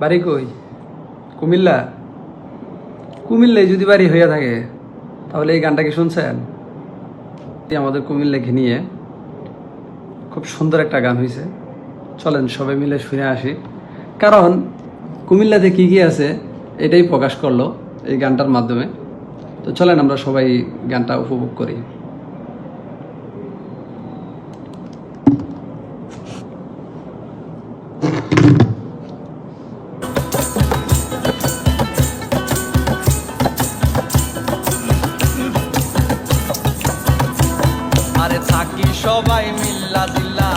বাড়ি কই? কুমিল্লা? কুমিল্লায় যদি বাড়ি হইয়া থাকে, তাহলে এই গানটা কি শুনছেন? আমাদের কুমিল্লাকে নিয়ে খুব সুন্দর একটা গান হয়েছে চলেন সবাই মিলে শুনে আসি। কারণ কুমিল্লাতে কি কি আছে, এটাই প্রকাশ করল এই গানটার মাধ্যমে। তো চলেন আমরা সবাই গানটা উপভোগ করি। সবাই মিল্লা জিল্লা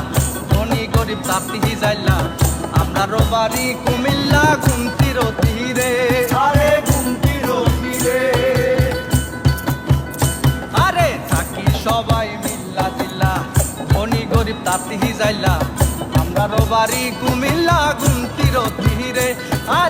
ধনী গরিব তাপ্তি যাইলা আপনারও বাড়ি কুমিল্লা গুমতির তীরে আরে গুমতির তীরে আরে থাকি সবাই মিল্লা জিল্লা ধনী গরিব তাপ্তি যাইলা আমরারও বাড়ি কুমিল্লা গুমতির তীরে আরে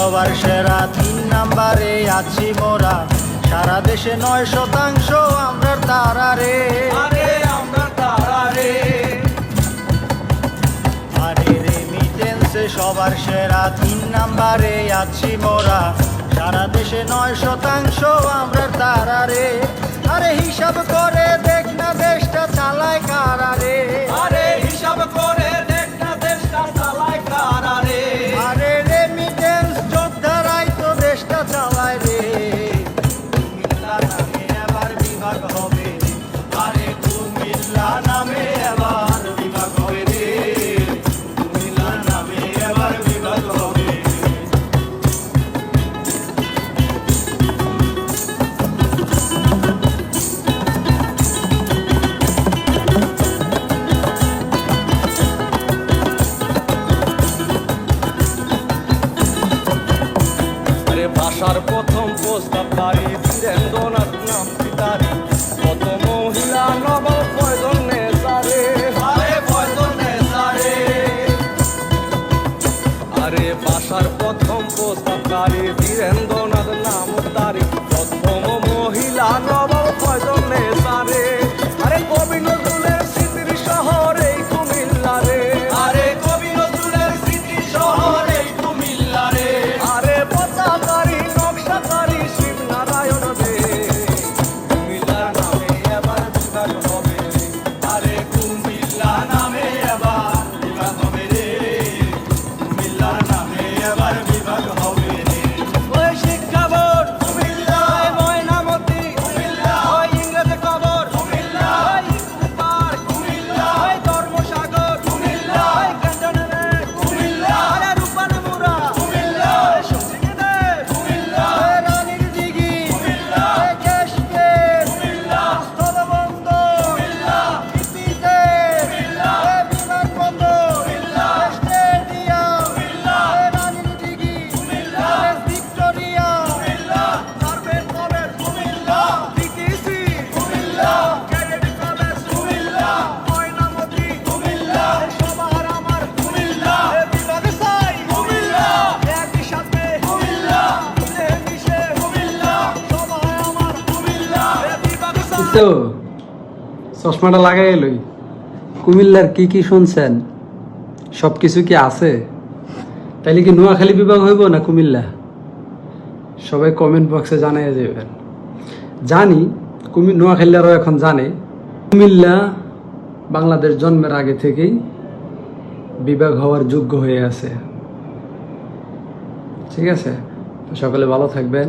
সবার সেরা তিন নাম্বারে আছি মোরা। সারা দেশে নয় শতাংশ আমরা তারা রে। আরে আমরা তারা রে। আরে রেমিটেন্সে সবার সেরা তিন নাম্বারে আছি মোরা। সারা দেশে নয় শতাংশ আমরা তারা রে। আরে হিসাব করে দেখ না দেশটা চালায় কারা রে। ভাষার প্রথম প্রস্তাব পারি। বীরেন্দ্রনাথ নাম পিতারি কত মহিলা নব প্রয়োজন আরে ভাষার প্রথম প্রস্তাব তারি তো চশমাটা লাগাই এলই কুমিল্লার কি কি শুনছেন? সব কিছু কি আছে? তাইলে কি নোয়াখালী বিভাগ হইব না কুমিল্লা? সবাই কমেন্ট বক্সে জানাই যাবেন জানি, কুমি নোয়াখালীরাও এখন জানে, কুমিল্লা বাংলাদেশ জন্মের আগে থেকেই বিভাগ হওয়ার যোগ্য হয়ে আছে। ঠিক আছে? সকলে ভালো থাকবেন।